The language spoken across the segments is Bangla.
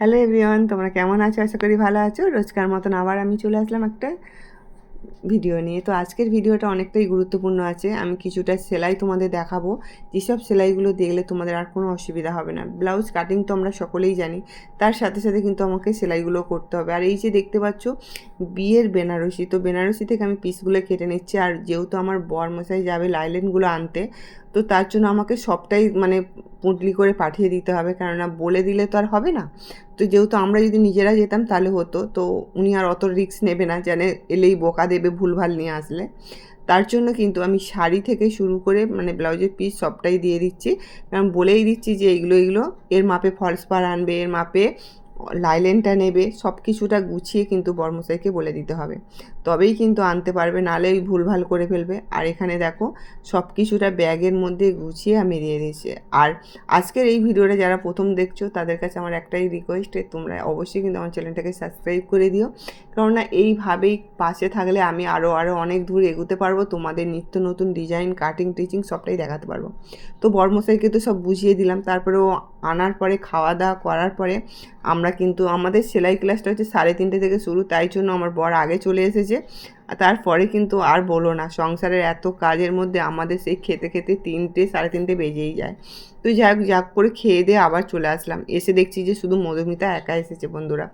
হ্যালো এভরিওয়ান, তোমরা কেমন আছো? আশা করি ভালো আছো। রোজকার মতন আবার আমি চলে আসলাম একটা ভিডিও নিয়ে। তো আজকের ভিডিওটা অনেকটাই গুরুত্বপূর্ণ আছে। আমি কিছুটা সেলাই তোমাদের দেখাবো। যেসব সেলাইগুলো দেখলে তোমাদের আর কোনো অসুবিধা হবে না। ব্লাউজ কাটিং তো আমরা সকলেই জানি। তার সাথে সাথে কিন্তু আমাকে সেলাইগুলো করতে হবে। আর এই যে দেখতে পাচ্ছ, বিয়ের বেনারসি। তো বেনারসি থেকে আমি পিসগুলো কেটে নিচ্ছি। আর যেহেতু আমার বর মশাই যাবে লাইলেনগুলো আনতে, তো তার জন্য আমাকে সবটাই মানে পুঁটলি করে পাঠিয়ে দিতে হবে। কেননা বলে দিলে তো আর হবে না। তো যেহেতু আমরা যদি নিজেরা যেতাম তাহলে হতো। তো উনি আর অত রিস্ক নেবে না। জানে এলেই বোকা দেবে ভুলভাল নিয়ে আসলে। তার জন্য কিন্তু আমি শাড়ি থেকে শুরু করে মানে ব্লাউজের পিস সবটাই দিয়ে দিচ্ছি। কারণ বলেই দিচ্ছি যে এইগুলো এগুলো, এর মাপে ফলস পার আনবে, এর মাপে লাইলেনটা নেবে, সব কিছুটা গুছিয়ে কিন্তু বর্মশাইকে বলে দিতে হবে। তবেই কিন্তু আনতে পারবে, নালে ওই ভুলভাল করে ফেলবে। আর এখানে দেখো, সব কিছুটা ব্যাগের মধ্যে গুছিয়ে আমি দিয়ে দিয়েছি। আর আজকের এই ভিডিওটা যারা প্রথম দেখছ, তাদের কাছে আমার একটাই রিকোয়েস্ট তোমরা অবশ্যই কিন্তু আমার চ্যানেলটাকে সাবস্ক্রাইব করে দিও। কেননা এইভাবেই পাশে থাকলে আমি আরও আরও অনেক দূর এগোতে পারব, তোমাদের নিত্য নতুন ডিজাইন কাটিং টিচিং সবটাই দেখাতে পারব। তো বর্মশাইকে তো সব বুঝিয়ে দিলাম, তারপরেও আনার পরে খাওয়া দাওয়া করার পরে আমরা কিন্তু আমাদের সেলাই ক্লাসটা হচ্ছে সাড়ে তিনটে থেকে শুরু তাই জন্য আমার বর আগে চলে এসেছে। তারপরে কিন্তু আর বলো না সংসারের এত কাজের মধ্যে আমাদের সেই খেতে খেতে তিনটে সাড়ে তিনটে বেজেই যায়। তো যাক যাক করে খেয়ে দিয়ে আবার চলে আসলাম। এসে দেখছি যে শুধু মধুমিতা একা এসেছে বন্ধুরা।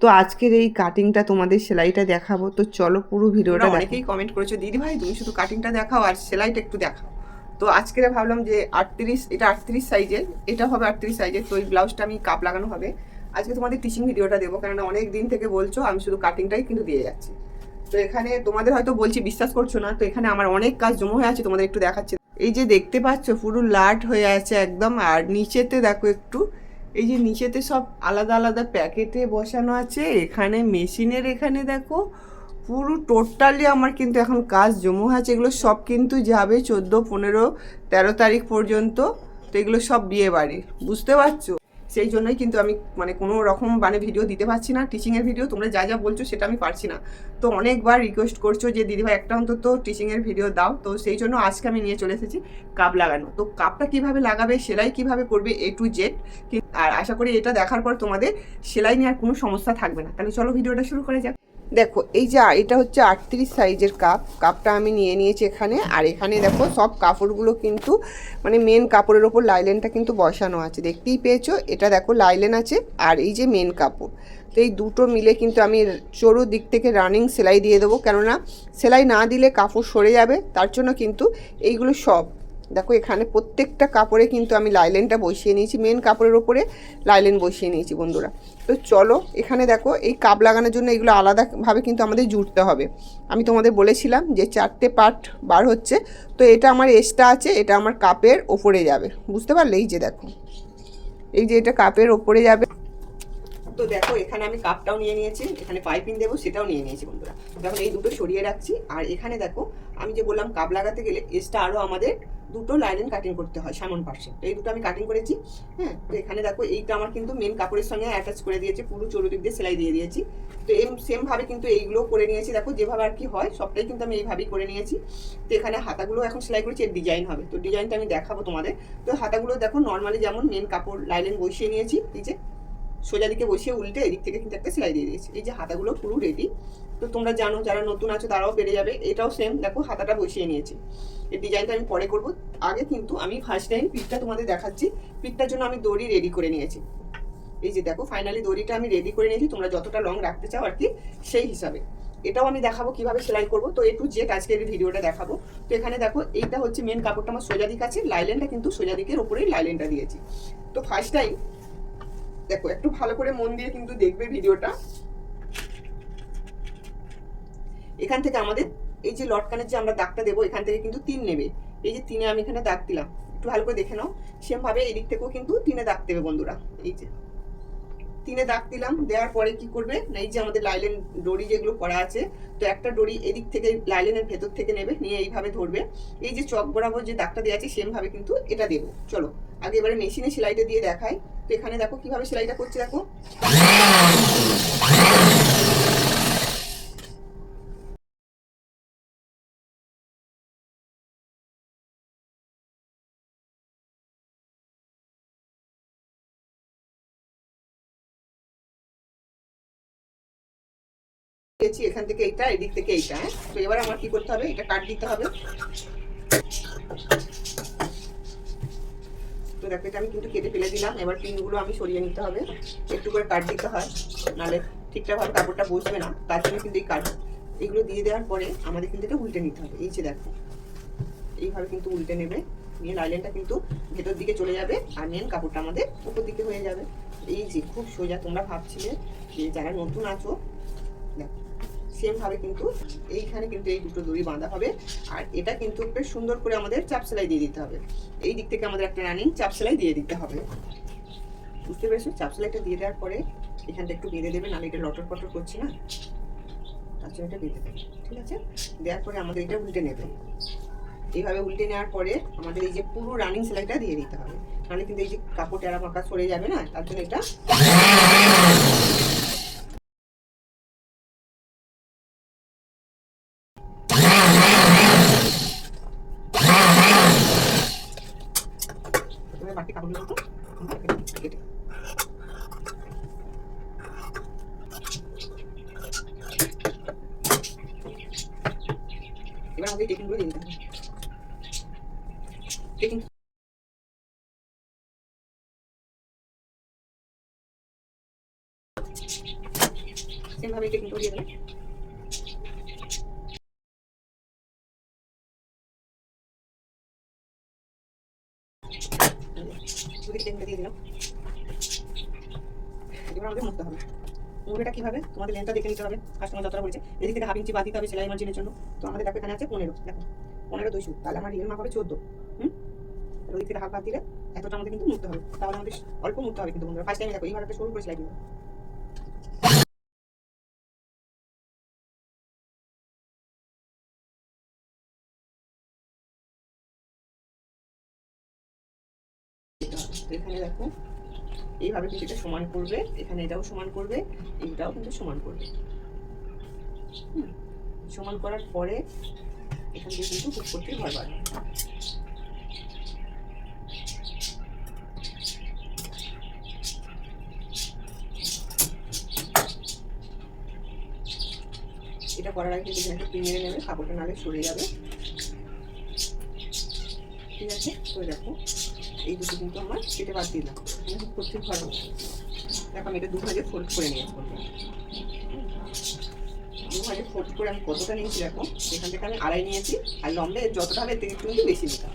তো আজকের এই কাটিংটা তোমাদের সেলাইটা দেখাবো। তো চলো পুরো ভিডিওটা অনেকেই কমেন্ট করেছ দিদি ভাই তুমি শুধু কাটিংটা দেখাও আর সেলাইটা একটু দেখাও। তো আজকে ভাবলাম যে আটত্রিশ এটা আটত্রিশ সাইজের এটা হবে আটত্রিশ সাইজের তো এই ব্লাউজটা আমি কাপ লাগানো হবে। আজকে তোমাদের টিচিং ভিডিওটা দেবো, কেননা অনেক দিন থেকে বলছো, আমি শুধু কাটিংটাই কিন্তু দিয়ে যাচ্ছি। তো এখানে তোমাদের হয়তো বলছি, বিশ্বাস করছ না, তো এখানে আমার অনেক কাজ জমা হয়ে আছে, তোমাদের একটু দেখাচ্ছি। এই যে দেখতে পাচ্ছ, পুরো লাট হয়ে আছে একদম, আর নিচেতে দেখো একটু, এই যে নিচেতে সব আলাদা আলাদা প্যাকেটে বসানো আছে, এখানে মেশিনের এখানে দেখো, পুরো টোটালি আমার কিন্তু এখন কাজ জমা আছে, এগুলো সব কিন্তু যাবে চোদ্দ, পনেরো, তেরো তারিখ পর্যন্ত, তো এগুলো সব বিয়ে বাড়ি বুঝতে পারছ? সেই জন্যই কিন্তু আমি মানে কোনো রকম মানে ভিডিও দিতে পারছি না। টিচিংয়ের ভিডিও তোমরা যা যা বলছো সেটা আমি পারছি না। তো অনেকবার রিকোয়েস্ট করছ যে, দিদিভাই, একটা অন্তত টিচিংয়ের ভিডিও দাও। তো সেই জন্য আজকে আমি নিয়ে চলে এসেছি কাপ লাগানো। তো কাপটা কীভাবে লাগাবে, সেলাই কীভাবে করবে এ টু জেড আর আশা করি এটা দেখার পর তোমাদের সেলাই নিয়ে আর কোনো সমস্যা থাকবে না। তাহলে চলো ভিডিওটা শুরু করে যাক। দেখো, এই যে এটা হচ্ছে আটত্রিশ সাইজের কাপ। কাপটা আমি নিয়ে নিয়েছি এখানে। আর এখানে দেখো, সব কাপড়গুলো কিন্তু মানে মেন কাপড়ের ওপর লাইলেনটা কিন্তু বসানো আছে। দেখতেই পেয়েছ, এটা দেখো লাইলেন আছে আর এই যে মেন কাপড়। তো এই দুটো মিলে কিন্তু আমি চরু দিক থেকে রানিং সেলাই দিয়ে দেবো। কেননা, সেলাই না দিলে কাপড় সরে যাবে। তার জন্য কিন্তু এইগুলো সব। দেখো, এখানে প্রত্যেকটা কাপড়ে কিন্তু আমি লাইলেনটা বসিয়ে নিয়েছি। মেন কাপড়ের ওপরে লাইলেন বসিয়ে নিয়েছি, বন্ধুরা। তো চলো, এখানে দেখো, এই কাপ লাগানোর জন্য এগুলো আলাদাভাবে কিন্তু আমাদের জুড়তে হবে। আমি তোমাদের বলেছিলাম যে চারটে পার্ট বার হচ্ছে, তো এটা আমার এসটা আছে, এটা আমার কাপের ওপরে যাবে। বুঝতে পারলে? এই যে দেখো। এই যে এটা কাপের ওপরে যাবে। তো দেখো, এখানে আমি কাপটাও নিয়ে নিয়েছি, এখানে পাইপিং দেবো, সেটাও নিয়ে নিয়েছি বন্ধুরা। দেখো এই দুটো সরিয়ে রাখছি, আর এখানে দেখো, আমি যে বললাম কাপ লাগাতে গেলে এসটা আরও আমাদের দুটো লাইন কাটিং করতে হয়, সামন পার্শ্বে এই দুটো আমি কাটিং করেছি হ্যাঁ? তো এখানে দেখো, এইটা আমার কিন্তু মেন কাপড়ের সঙ্গে অ্যাটাচ করে দিয়েছি, পুরো চরুদিক দিয়ে সেলাই দিয়ে দিয়েছি। তো এম সেমভাবে কিন্তু এইগুলো করে নিয়েছি, দেখো, যেভাবে আর কি হয়, সবটাই কিন্তু আমি এইভাবেই করে নিয়েছি। তো এখানে হাতাগুলো এখন সেলাই করেছি, এর ডিজাইন হবে। তো ডিজাইনটা আমি দেখাবো তোমাদের। তো হাতাগুলো দেখো নর্মালি যেমন মেন কাপড় লাইলেন বসিয়ে নিয়েছি, এই যে সোজা দিকে বসিয়ে উল্টে এদিক থেকে কিন্তু একটা সেলাই দিয়ে দিয়েছি। এই যে হাতাগুলো পুরো রেডি তো তোমরা জানো যারা নতুন আছো তারাও পেরে যাবে। এটাও সেম দেখো হাতাটা বসিয়ে নিয়েছি। এই ডিজাইনটা আমি পরে করব। আগে কিন্তু আমি ফার্স্ট টাইম পিকটা তোমাদের দেখাচ্ছি। পিকটার জন্য আমি দড়ি রেডি করে নিয়েছি। এই যে দেখো ফাইনালি দড়িটা আমি রেডি করে নিয়েছি। তোমরা যতটা লং রাখতে চাও আর কি, সেই হিসাবে। এটাও আমি দেখাবো কীভাবে সেলাই করব। তো একটু জেট আজকে এই ভিডিওটা দেখাবো। তো এখানে দেখো, এইটা হচ্ছে মেন কাপড়টা আমার সোজা দিক আছে। লাইলেনটা কিন্তু সোজা দিকের ওপরেই লাইলেনটা দিয়েছি। তো ফার্স্ট টাইম দেখো, একটু ভালো করে মন দিয়ে কিন্তু দেখবে ভিডিওটা। এখান থেকে আমাদের এই যে লটকানের যে আমরা দাগটা দেবো, এখান থেকে কিন্তু তিন নেবে। এই যে তিনে আমি এখানে দাগ দিলাম। একটু ভালো করে দেখে নাও। সেমভাবে ভাবে এদিক থেকেও কিন্তু তিনে দাগ দেবে বন্ধুরা। এই যে। তিনে দাগ দিলাম, দেওয়ার পরে কি করবে? না এই যে আমাদের লাইলেন ডরি যেগুলো করা আছে, তো একটা ডরি এদিক থেকে লাইলেনের ভেতর থেকে নেবে, নিয়ে এইভাবে ধরবে। এই যে চক বরাবর যে দাগটা দেওয়া আছে, সেমভাবে কিন্তু এটা দেবো। চলো, আগে এবারে মেশিনে সেলাইটা দিয়ে দেখাই। তো এখানে দেখো কীভাবে সেলাইটা করছে, দেখো। দিয়েছি, এখান থেকে এইটা, এদিক থেকে এইটা হ্যাঁ? তো এবার আমার কি করতে হবে? এটা কাট দিতে হবে। তো দেখো, এটা আমি কিন্তু কেটে ফেলে দিলাম। এবার পিনগুলো আমি সরিয়ে নিতে হবে। একটু করে কাট দিতে হয়। নাহলে ঠিকঠাকভাবে কাপড়টা বসবে না। তার জন্য কিন্তু এই কাট, এগুলো দিয়ে দেওয়ার পরে আমাদের কিন্তু এটা উল্টে নিতে হবে। এই যে দেখো, এইভাবে কিন্তু উল্টে নেবে। নিয়ে লাইলেনটা কিন্তু ভেতর দিকে চলে যাবে আর মেন কাপড়টা আমাদের উপর দিকে হয়ে যাবে। এই যে, খুব সোজা তোমরা ভাবছিলে যে যারা নতুন আছো, দেখো সেম ভাবে কিন্তু এইখানে কিন্তু এই দুটো দড়ি বাঁধা হবে। আর এটা কিন্তু বেশ সুন্দর করে আমাদের চাপ সেলাই দিয়ে দিতে হবে। এই দিক থেকে আমাদের একটা রানিং চাপ সেলাই দিয়ে দিতে হবে। বুঝতে পেরেছ? চাপ সেলাইটা দিয়ে দেওয়ার পরে এখানটা একটু বেঁধে দেবে, নাহলে এটা লটর পটর করছি না। তার জন্য এটা বেঁধে দেবে, ঠিক আছে? দেওয়ার পরে আমাদের এটা উল্টে নেবে। এইভাবে উল্টে নেওয়ার পরে আমাদের এই যে পুরো রানিং সেলাইটা দিয়ে দিতে হবে। নাহলে কিন্তু এই যে কাপড় টেরা ফাঁকা সরে যাবে না, তার জন্য এটা এবার বাকি কাপড়গুলো তো আমরা কেটে এবার আমাদের টেকিংগুলো দিয়ে দিতে হবে দিয়ে দিলাম এবার আমাদের মুছতে হবে মুড়েটা কীভাবে? তোমাদের লেন্থটা দেখে নিতে হবে কাস্টমার যতটা বলছে। এদিক থেকে হাফ ইঞ্চি বাদ দিতে হবে সেলাই মার্জিনের জন্য। তো আমাদের দেখো এখানে আছে পনেরো। দেখো, পনেরো দুইশো। তাহলে আমার রিয়েল মাপ হবে চোদ্দ। হুম? ওদিক থেকে হাফ বাদ দিলে এতটা আমাদের কিন্তু মুড়তে হবে। তাহলে আমাদের অল্প মুড়তে হবে কিন্তু বন্ধুরা। ফার্স্ট টাইমে দেখো এইভাবে একটা সরু করে সেলাই দিবে এখানে দেখো এইভাবে কিন্তু এটা সমান করবে, এখানে এটাও সমান করবে, এইটাও কিন্তু সমান করবে। সমান করার পরে এখান থেকে কিন্তু হুক করতে ঘর বাড়বে এটা করার আগে কিন্তু একটা মেরে নেবে, কাপড়টা নালে সরে যাবে। ঠিক আছে? তো দেখো এই দুটো কিন্তু আমার কেটে বাদ আমি হুক করতে বাড়বে। দেখো, আমি এটা দু ভাগে ফোল্ড করে নিয়ে আসব। দু ভাগে ফোল্ড করে আমি কতটা নিয়েছি দেখো? এখান থেকে আমি আড়াই নিয়েছি, আর লম্বে যতটা হবে থেকে কিন্তু বেশি নিতাম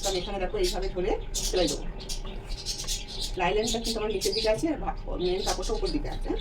তো আমি এখানে দেখো এইভাবে ধরে সেলাই দেবো। লাইলেনটা কিন্তু আমার নিচের দিকে আছে, আর মেন কাপড়টা উপর দিকে আছে হ্যাঁ?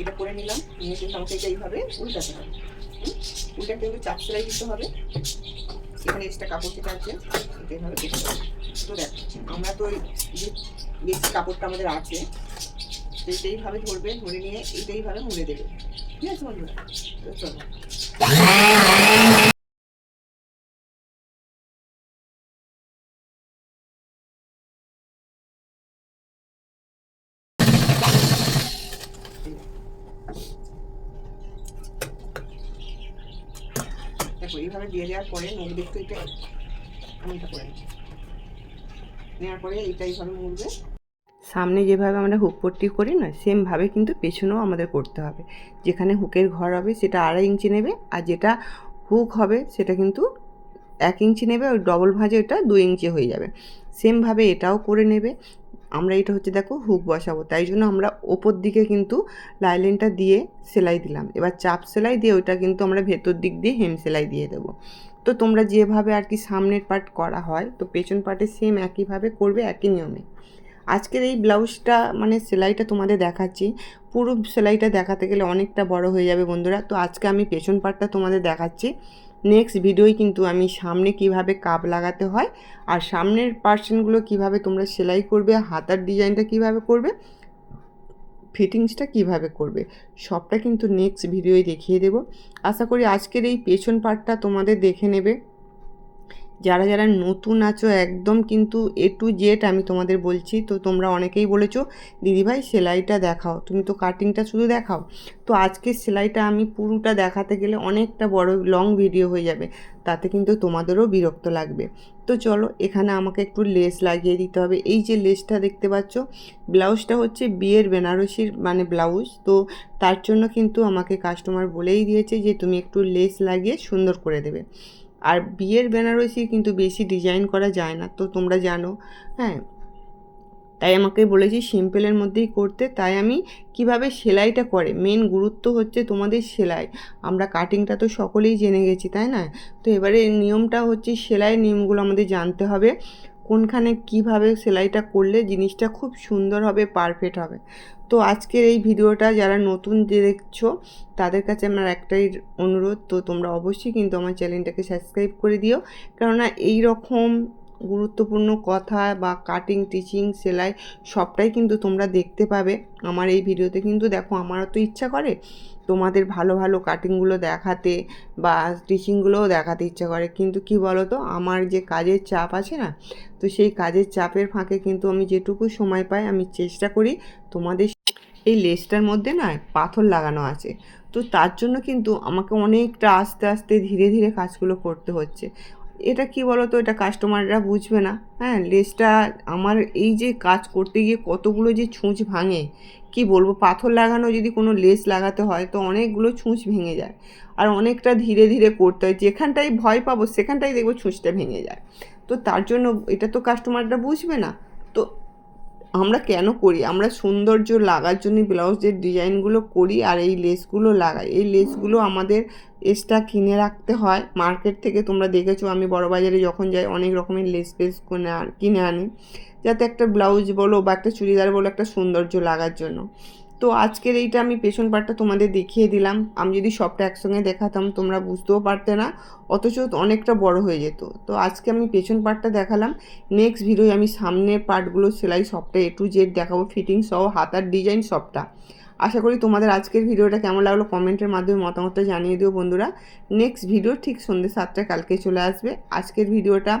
এটা করে নিলাম কিন্তু এইভাবে উল্টাতে হবে। উল্টাতে হলে চাপ সেলাই দিতে হবে। এখানে এক্সট্রা কাপড় যেটা আছে এটা এইভাবে কেটে হবে তো দেখ, আমরা তো ওই যে কাপড়টা আমাদের আছে, তো ধরবে, ধরে নিয়ে এইটাইভাবে মুড়ে দেবে। ঠিক আছে বন্ধুরা? চলো। দেখো এইভাবে দিয়ে দেওয়ার পরে নোট দেখতে এটা আমি করে নিচ্ছি। নেওয়ার পরে এইটা এইভাবে মুড়বে সামনে যেভাবে আমরা হুক পট্টি করি না সেমভাবে কিন্তু পেছনেও আমাদের করতে হবে। যেখানে হুকের ঘর হবে সেটা আড়াই ইঞ্চি নেবে, আর যেটা হুক হবে সেটা কিন্তু এক ইঞ্চি নেবে ওই ডবল ভাঁজে ওটা দু ইঞ্চি হয়ে যাবে। সেমভাবে এটাও করে নেবে। আমরা এটা হচ্ছে দেখো হুক বসাবো। তাই জন্য আমরা ওপর দিকে কিন্তু লাইলেনটা দিয়ে সেলাই দিলাম। এবার চাপ সেলাই দিয়ে ওইটা কিন্তু আমরা ভেতর দিক দিয়ে হেম সেলাই দিয়ে দেবো। তো তোমরা যেভাবে আর কি সামনের পার্ট করা হয়, তো পেছন পার্টে সেম একইভাবে করবে, একই নিয়মে। আজকের এই ব্লাউজটা মানে সেলাইটা তোমাদের দেখাচ্ছি। পুরো সেলাইটা দেখাতে গেলে অনেকটা বড় হয়ে যাবে বন্ধুরা। তো আজকে আমি পেছন পার্টটা তোমাদের দেখাচ্ছি। নেক্সট ভিডিওই কিন্তু আমি সামনে কীভাবে কাপ লাগাতে হয় আর সামনের পার্সেনগুলো কীভাবে তোমরা সেলাই করবে, হাতার ডিজাইনটা কীভাবে করবে ফিটিংসটা কীভাবে করবে, সবটা কিন্তু নেক্সট ভিডিওয় দেখিয়ে দেব। আশা করি আজকের এই পেছন পার্টটা তোমাদের দেখে নেবে। যারা যারা নতুন আছো একদম কিন্তু এ টু জেড আমি তোমাদের বলছি, তো তোমরা অনেকেই বলেছ দিদিভাই সেলাইটা দেখাও, তুমি তো কাটিংটা শুধু দেখাও। তো আজকে সেলাইটা আমি পুরোটা দেখাতে গেলে অনেকটা বড় লং ভিডিও হয়ে যাবে, তাতে কিন্তু তোমাদেরও বিরক্ত লাগবে। তো চলো, এখানে আমাকে একটু লেস লাগিয়ে দিতে হবে। এই যে লেসটা দেখতে পাচ্ছ, ব্লাউজটা হচ্ছে বিয়ের বেনারসির মানে ব্লাউজ, তো তার জন্য কিন্তু আমাকে কাস্টমার বলেই দিয়েছে যে তুমি একটু লেস লাগিয়ে সুন্দর করে দেবে। আর বিয়ের বেনারসি কিন্তু বেশি ডিজাইন করা যায় না, তো তোমরা জানো হ্যাঁ? তাই আমাকে বলেছি সিম্পলের মধ্যেই করতে, তাই আমি কীভাবে সেলাইটা করে মেন গুরুত্ব হচ্ছে তোমাদের সেলাই। আমরা কাটিংটা তো সকলেই জেনে গেছি, তাই না? তো এবারে নিয়মটা হচ্ছে সেলাই নিয়মগুলো আমাদের জানতে হবে। কোনখানে কীভাবে সেলাইটা করলে জিনিসটা খুব সুন্দর হবে পারফেক্ট হবে। তো আজকের এই ভিডিওটা যারা নতুন দেখছ, তাদের কাছে আমার একটাই অনুরোধ, তো তোমরা অবশ্যই কিন্তু আমার চ্যানেলটাকে সাবস্ক্রাইব করে দিও। কেননা এই রকম গুরুত্বপূর্ণ কথা বা কাটিং টিচিং সেলাই সবটাই কিন্তু তোমরা দেখতে পাবে। আমার এই ভিডিওতে কিন্তু দেখো, আমারও তো ইচ্ছা করে। তোমাদের ভালো ভালো কাটিংগুলো দেখাতে বা স্টিচিংগুলোও দেখাতে ইচ্ছা করে। কিন্তু কি বলো তো আমার যে কাজের চাপ আছে না, তো সেই কাজের চাপের ফাঁকে কিন্তু আমি যেটুকু সময় পাই আমি চেষ্টা করি তোমাদের এই লেসটার মধ্যে না পাথর লাগানো আছে। তো তার জন্য কিন্তু আমাকে অনেকটা আস্তে আস্তে ধীরে ধীরে কাজগুলো করতে হচ্ছে। এটা কি বলো তো এটা কাস্টমাররা বুঝবে না। হ্যাঁ লেসটা আমার এই যে কাজ করতে গিয়ে কতগুলো যে ছুঁচ ভাঙে, কি বলব? পাথর লাগানো যদি কোনো লেস লাগাতে হয়, তো অনেকগুলো ছুঁচ ভেঙে যায়। আর অনেকটা ধীরে ধীরে করতে হয়। যেখানটাই ভয় পাবো সেখানটাই দেখব ছুঁচটা ভেঙে যায়। তো তার জন্য এটা তো কাস্টমাররা বুঝবে না। আমরা কেন করি? আমরা সৌন্দর্য লাগার জন্য ব্লাউজের ডিজাইনগুলো করি আর এই লেসগুলো লাগাই। এই লেসগুলো আমাদের এক্সট্রা কিনে রাখতে হয়। মার্কেট থেকে তোমরা দেখেছ, আমি বড় বাজারে যখন যাই, অনেক রকমের লেস ফেস কিনে কিনে আনি। যাতে একটা ব্লাউজ বলো বা একটা চুড়িদার বলো একটা সৌন্দর্য লাগার জন্য। তো আজকের এইটা আমি পেছন পার্টটা তোমাদের দেখিয়ে দিলাম। আমি যদি সবটা একসঙ্গে দেখাতাম, তোমরা বুঝতেও পারতে না। অথচ অনেকটা বড় হয়ে যেত। তো আজকে আমি পেছন পার্টটা দেখালাম। নেক্সট ভিডিও আমি সামনের পার্টগুলো সেলাই সবটা এ টু জেড দেখাবো। ফিটিং সহ হাতার ডিজাইন সবটা। আশা করি তোমাদের আজকের ভিডিওটা কেমন লাগল কমেন্টের মাধ্যমে মতামতটা জানিয়ে দিও বন্ধুরা। নেক্সট ভিডিও ঠিক সন্ধ্যে সাতটায় কালকে চলে আসবে। আজকের ভিডিওটা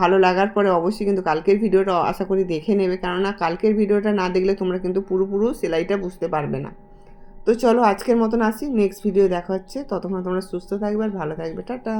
ভালো লাগার পরে অবশ্যই কিন্তু কালকের ভিডিওটা আশা করি দেখে নেবে। কেননা কালকের ভিডিওটা না দেখলে তোমরা কিন্তু পুরোপুরো সেলাইটা বুঝতে পারবে না। তো চলো আজকের মতন আসি, নেক্সট ভিডিও দেখা হচ্ছে। ততক্ষণ তোমরা সুস্থ থাকবে আর ভালো থাকবে। টাটা।